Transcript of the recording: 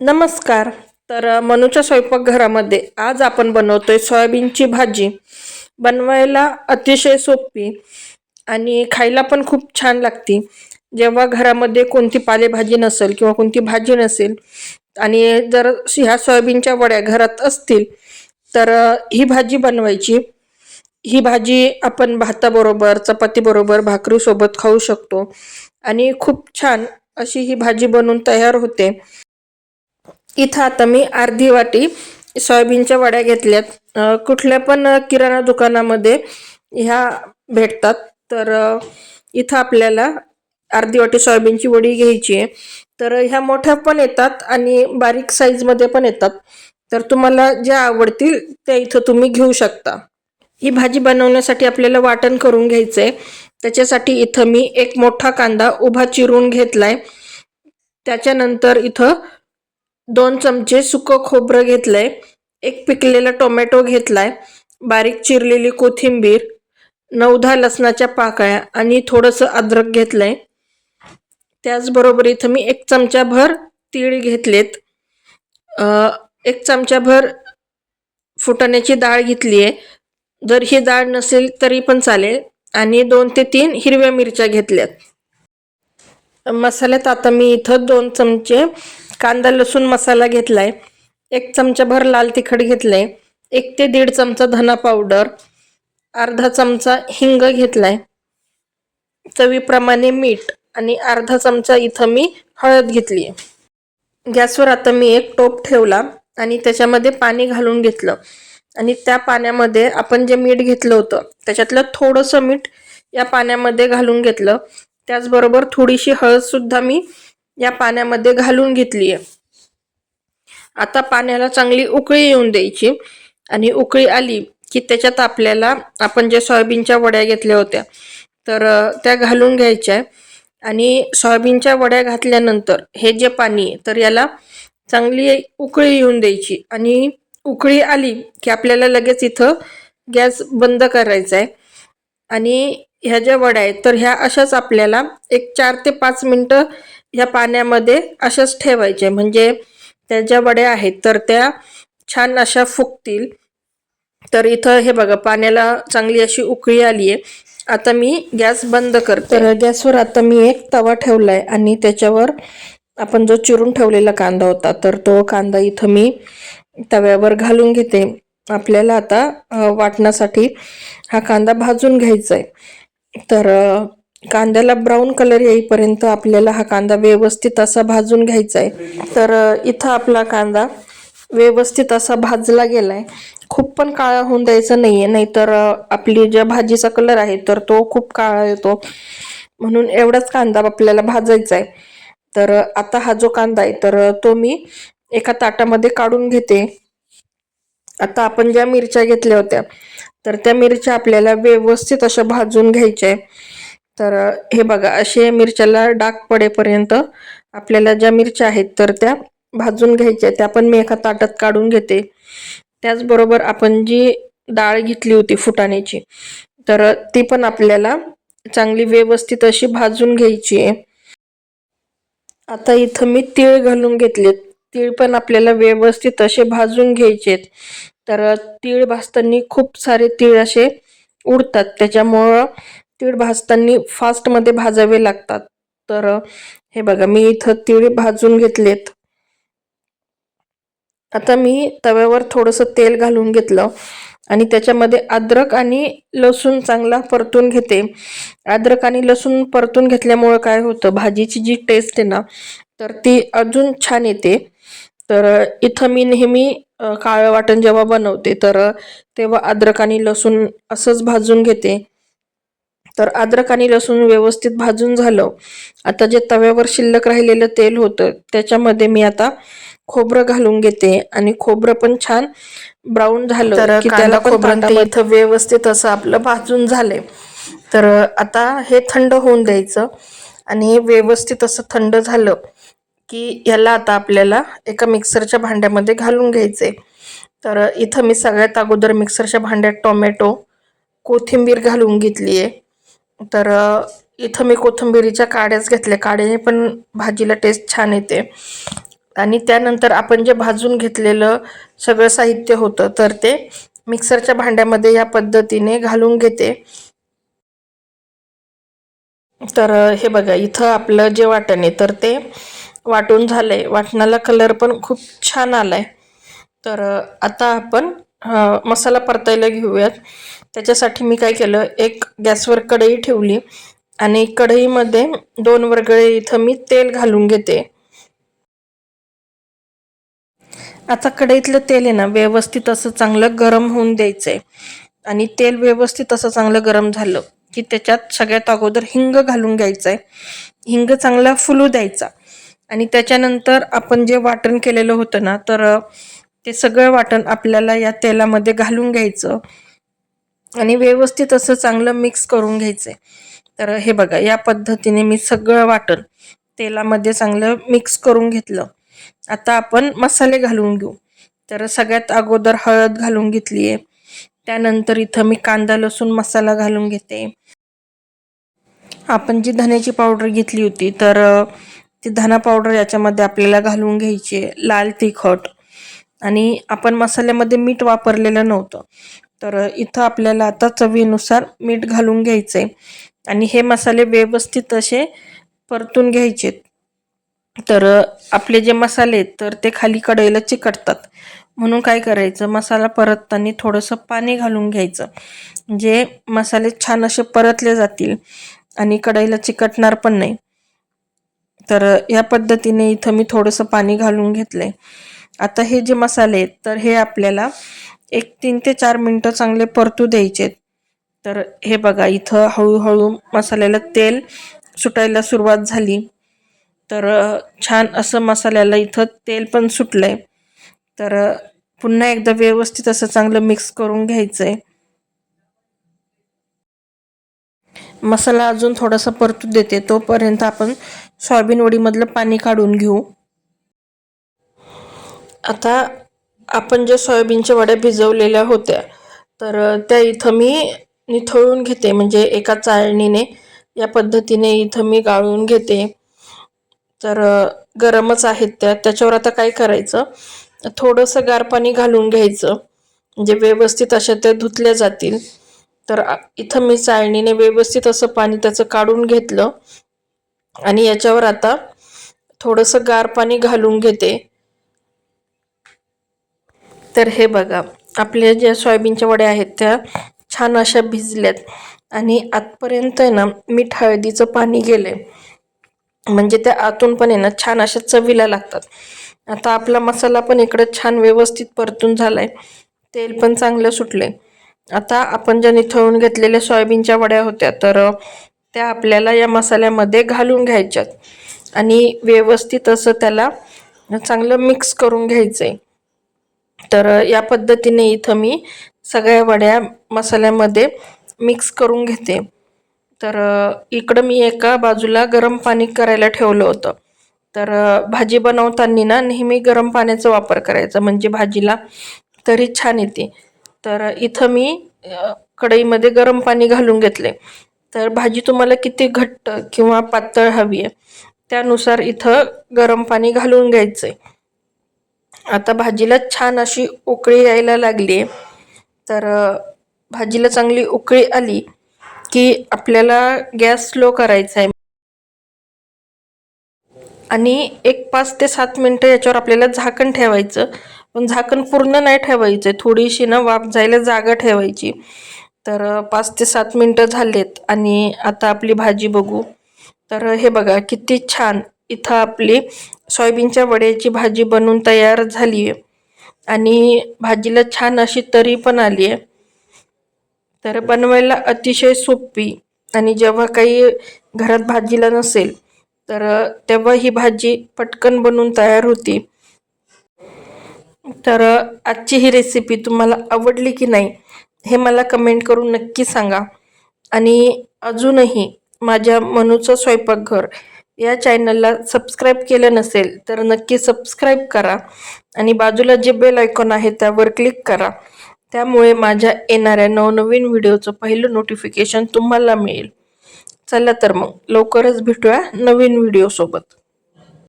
नमस्कार. तर मनूच्या स्वयंपाकघरामध्ये आज आपण बनवतोय सोयाबीनची भाजी. बनवायला अतिशय सोपी आणि खायला पण खूप छान लागते. जेव्हा घरामध्ये कोणती पालेभाजी नसेल किंवा कोणती भाजी नसेल आणि जर ह्या सोयाबीनच्या वड्या घरात असतील तर ही भाजी बनवायची. ही भाजी आपण भाताबरोबर चपातीबरोबर भाकरीसोबत खाऊ शकतो. आणि खूप छान अशी ही भाजी बनवून तयार होते. इथं आता मी अर्धी वाटी सोयाबीनच्या वड्या घेतल्यात. कुठल्या पण किराणा दुकानामध्ये ह्या भेटतात. तर इथं आपल्याला अर्धी वाटी सोयाबीनची वडी घ्यायची आहे. तर ह्या मोठ्या पण येतात आणि बारीक साईजमध्ये पण येतात. तर तुम्हाला ज्या आवडतील त्या इथं तुम्ही घेऊ शकता. ही भाजी बनवण्यासाठी आपल्याला वाटण करून घ्यायचं आहे त्याच्यासाठी इथं मी एक मोठा कांदा उभा चिरून घेतलाय. त्याच्यानंतर इथं दोन चमचे सुकं खोबरं घेतलंय एक पिकलेला टोमॅटो घेतलाय बारीक चिरलेली कोथिंबीर नऊ दहा लसणाच्या पाकळ्या आणि थोडंसं अद्रक घेतलंय. त्याचबरोबर इथं मी एक चमचाभर तीळ घेतलेत. एक चमचाभर फुटाण्याची डाळ घेतली आहे जर ही डाळ नसेल तरी पण चालेल. आणि दोन ते तीन हिरव्या मिरच्या घेतल्यात. मसाल्यात आता मी इथं दोन चमचे कांदा लसूण मसाला घेतलाय. एक चमचाभर लाल तिखट घेतलंय. एक ते दीड चमचा धना पावडर. अर्धा चमचा हिंग घेतलाय. चवीप्रमाणे मीठ आणि अर्धा चमचा इथं मी हळद घेतली. आहे गॅसवर आता मी एक टोप ठेवला आणि त्याच्यामध्ये पाणी घालून घेतलं. आणि त्या पाण्यामध्ये आपण जे मीठ घेतलं होतं त्याच्यातलं थोडंसं मीठ या पाण्यामध्ये घालून घेतलं. त्याचबरोबर थोडीशी हळद सुद्धा मी या पाण्यामध्ये घालून घेतली आहे आता पाण्याला चांगली उकळी येऊन द्यायची. आणि उकळी आली की त्याच्यात आपल्याला आपण ज्या सोयाबीनच्या वड्या घेतल्या होत्या तर त्या घालून घ्यायच्या आणि सोयाबीनच्या वड्या घातल्यानंतर हे जे पाणी आहे तर याला चांगली उकळी येऊन द्यायची. आणि उकळी आली की आपल्याला लगेच इथं गॅस बंद करायचा आहे. आणि ह्या ज्या वड्या आहेत तर ह्या अशाच आपल्याला एक चार ते पाच मिनटं ह्या पाण्यामध्ये अशाच ठेवायच्या म्हणजे त्या ज्या वड्या आहेत तर त्या छान अशा फुगतील. तर इथं हे बघा पाण्याला चांगली अशी उकळी आली आहे आता मी गॅस बंद करते. तर गॅसवर आता मी एक तवा ठेवला आहे आणि त्याच्यावर आपण जो चिरून ठेवलेला कांदा होता तर तो कांदा इथं मी तव्यावर घालून घेते. आपल्याला आता वाटण्यासाठी हा कांदा भाजून घ्यायचा आहे तर कांद्याला ब्राऊन कलर येईपर्यंत आपल्याला हा कांदा व्यवस्थित असा भाजून घ्यायचा आहे. तर इथं आपला कांदा व्यवस्थित असा भाजला गेलाय. खूप पण काळा होऊन द्यायचा नाहीये. नाहीतर आपली ज्या भाजीचा कलर आहे तर तो खूप काळा येतो. म्हणून एवढाच कांदा आपल्याला भाजायचा आहे. तर आता हा जो कांदा आहे तर तो मी एका ताटामध्ये काढून घेते. आता आपण ज्या मिरच्या घेतल्या होत्या तर त्या मिरच्या आपल्याला व्यवस्थित अशा भाजून घ्यायच्या आहे. तर हे बघा असे मिरच्याला डाग पडेपर्यंत आपल्याला ज्या मिरच्या आहेत तर त्या भाजून घ्यायच्या. त्या पण मी एका ताटात काढून घेते. त्याचबरोबर आपण जी डाळ घेतली होती फुटाण्याची तर ती पण आपल्याला चांगली व्यवस्थित अशी भाजून घ्यायची आहे. आता इथं मी तीळ घालून घेतलेत. तीळ पण आपल्याला व्यवस्थित असे भाजून घ्यायचेत तर तीळ भाजताना खूप सारे तीळ असे उडतात. त्याच्यामुळं तीळ भाजताना फास्टमध्ये भाजावे लागतात. तर हे बघा मी इथं तीळ भाजून घेतलेत. आता मी तव्यावर थोडंसं तेल घालून घेतलं आणि त्याच्यामध्ये अद्रक आणि लसूण चांगला परतून घेते. अद्रक आणि लसूण परतून घेतल्यामुळं काय होतं भाजीची जी टेस्ट आहे ना तर ती अजून छान येते. तर इथं मी नेहमी काळं वाटण जेव्हा बनवते तर तेव्हा अद्रक आणि लसूण असंच भाजून घेते. तर अद्रक आणि लसूण व्यवस्थित भाजून झालं. आता जे तव्यावर शिल्लक राहिलेलं तेल होतं त्याच्यामध्ये मी आता खोबरं घालून घेते आणि खोबरं पण छान ब्राऊन झालं तर की त्याला खोबरं इथं व्यवस्थित असं आपलं भाजून झालंय तर आता हे थंड होऊन द्यायचं आणि व्यवस्थित असं थंड झालं की याला आता आपल्याला एका मिक्सरच्या भांड्यामध्ये घालून घ्यायचंय. तर इथं मी सगळ्यात अगोदर मिक्सरच्या भांड्यात टोमॅटो कोथिंबीर घालून घेतली आहे तर इथं मी कोथिंबिरीच्या काड्याच घेतल्या. काड्याने पण भाजीला टेस्ट छान येते. आणि त्यानंतर आपण जे भाजून घेतलेलं सगळं साहित्य होतं तर ते मिक्सरच्या भांड्यामध्ये या पद्धतीने घालून घेते. तर हे बघा इथं आपलं जे वाटण आहे तर ते वाटून झालंय. वाटणाला कलर पण खूप छान आलाय. तर आता आपण मसाला परतायला घेऊयात. त्याच्यासाठी मी काय केलं एक गॅसवर कढई ठेवली आणि कढईमध्ये दोन वरगळे इथं मी तेल घालून घेते. आता कढईतलं तेल आहे ना व्यवस्थित असं चांगलं गरम होऊन द्यायचंय. आणि तेल व्यवस्थित असं चांगलं गरम झालं की त्याच्यात सगळ्यात अगोदर हिंग घालून घ्यायचंय. हिंग चांगला फुलू द्यायचा. आणि त्याच्यानंतर आपण जे वाटण केलेलं होतं ना तर ते सगळं वाटण आपल्याला या तेलामध्ये घालून घ्यायचं. आणि व्यवस्थित असं चांगलं मिक्स करून घ्यायचं तर हे बघा या पद्धतीने मी सगळं वाटण तेलामध्ये चांगलं मिक्स करून घेतलं. आता आपण मसाले घालून घेऊ. तर सगळ्यात अगोदर हळद घालून घेतली आहे. त्यानंतर इथं मी कांदा लसूण मसाला घालून घेते. आपण जी धन्याची पावडर घेतली होती तर ती धना पावडर याच्यामध्ये आपल्याला घालून घ्यायची लाल तिखट. आणि आपण मसाल्यामध्ये मीठ वापरलेलं नव्हतं. तर इथं आपल्याला आता चवीनुसार मीठ घालून घ्यायचंय. आणि हे मसाले व्यवस्थित असे परतून घ्यायचे तर आपले जे मसाले आहेत तर ते खाली कढईला चिकटतात. म्हणून काय करायचं? मसाला परतताना थोडंसं पाणी घालून घ्यायचं. जे मसाले छान असे परतले जातील आणि कढईला चिकटणार पण नाही. तर या पद्धतीने इथं मी थोडंसं पाणी घालून घेतलंय. आता हे जे मसाले आहेत तर हे आपल्याला एक तीन ते चार मिनटं चांगले परतू द्यायचे तर हे बघा इथं हळूहळू मसाल्याला तेल सुटायला सुरुवात झाली. तर छान असं मसाल्याला इथं तेल पण सुटलंय. तर पुन्हा एकदा व्यवस्थित असं चांगलं मिक्स करून घ्यायचं आहे मसाला अजून थोडासा परतू देते तोपर्यंत आपण सोयाबीन वडीमधलं पाणी काढून घेऊ. आता आपण जे सोयाबीनच्या वड्या भिजवलेल्या होत्या तर त्या इथं मी निथळून घेते. म्हणजे एका चाळणीने या पद्धतीने इथं मी गाळून घेते. तर गरमच आहेत त्या. त्याच्यावर आता काय करायचं? थोडंसं गार पाणी घालून घ्यायचं. म्हणजे व्यवस्थित अशा त्या धुतल्या जातील. तर इथं मी चाळणीने व्यवस्थित असं पाणी त्याचं काढून घेतलं. आणि याच्यावर आता थोडंसं गार पाणी घालून घेते. तर हे बघा आपल्या ज्या सोयाबीनच्या वड्या आहेत त्या छान अशा भिजल्यात आणि आतपर्यंत आहे ना मीठ हळदीचं पाणी गेले म्हणजे त्या आतून पण आहे ना छान अशा चवीला लागतात. आता आपला मसाला पण इकडं छान व्यवस्थित परतून झाला आहे तेल पण चांगलं सुटलं आहे आता आपण ज्या निथळून घेतलेल्या सोयाबीनच्या वड्या होत्या तर त्या आपल्याला या मसाल्यामध्ये घालून घ्यायच्यात. आणि व्यवस्थित असं त्याला चांगलं मिक्स करून घ्यायचं आहे तर या पद्धतीने इथं मी सगळ्या वड्या मसाल्यामध्ये मिक्स करून घेते. तर इकडं मी एका बाजूला गरम पाणी करायला ठेवलं होतं. तर भाजी बनवताना ना नेहमी गरम पाण्याचा वापर करायचा म्हणजे भाजीला तरी छान येते. तर इथं मी कढईमध्ये गरम पाणी घालून घेतले. तर भाजी तुम्हाला किती घट्ट किंवा पातळ हवी आहे त्यानुसार इथं गरम पाणी घालून घ्यायचं आहे आता भाजीला छान अशी उकळी यायला लागली. तर भाजीला चांगली उकळी आली की आपल्याला गॅस स्लो करायचा आहे. आणि एक पाच ते सात मिनटं याच्यावर आपल्याला झाकण ठेवायचं. पण झाकण पूर्ण नाही ठेवायचं. थोडीशी ना वाफ जायला जागा ठेवायची. तर पाच ते सात मिनटं झालेत आणि आता आपली भाजी बघू. तर हे बघा किती छान. इथं आपली सोयाबीनच्या वड्याची भाजी बनवून तयार झाली आहे. आणि भाजीला छान अशी तरी पण आली आहे. तर बनवायला अतिशय सोपी आणि जेव्हा काही घरात भाजीला नसेल तर तेव्हा ही भाजी पटकन बनवून तयार होती. तर आजची ही रेसिपी तुम्हाला आवडली की नाही हे मला कमेंट करून नक्की सांगा. आणि अजूनही माझ्या मनूचं स्वयंपाकघर या चॅनलला सबस्क्राईब केलं नसेल तर नक्की सबस्क्राईब करा आणि बाजूला जे बेल आयकॉन आहे त्यावर क्लिक करा. त्यामुळे माझ्या येणाऱ्या नवनवीन व्हिडिओचं पहिलं नोटिफिकेशन तुम्हाला मिळेल. चला तर मग लवकरच भेटूया नवीन व्हिडिओसोबत.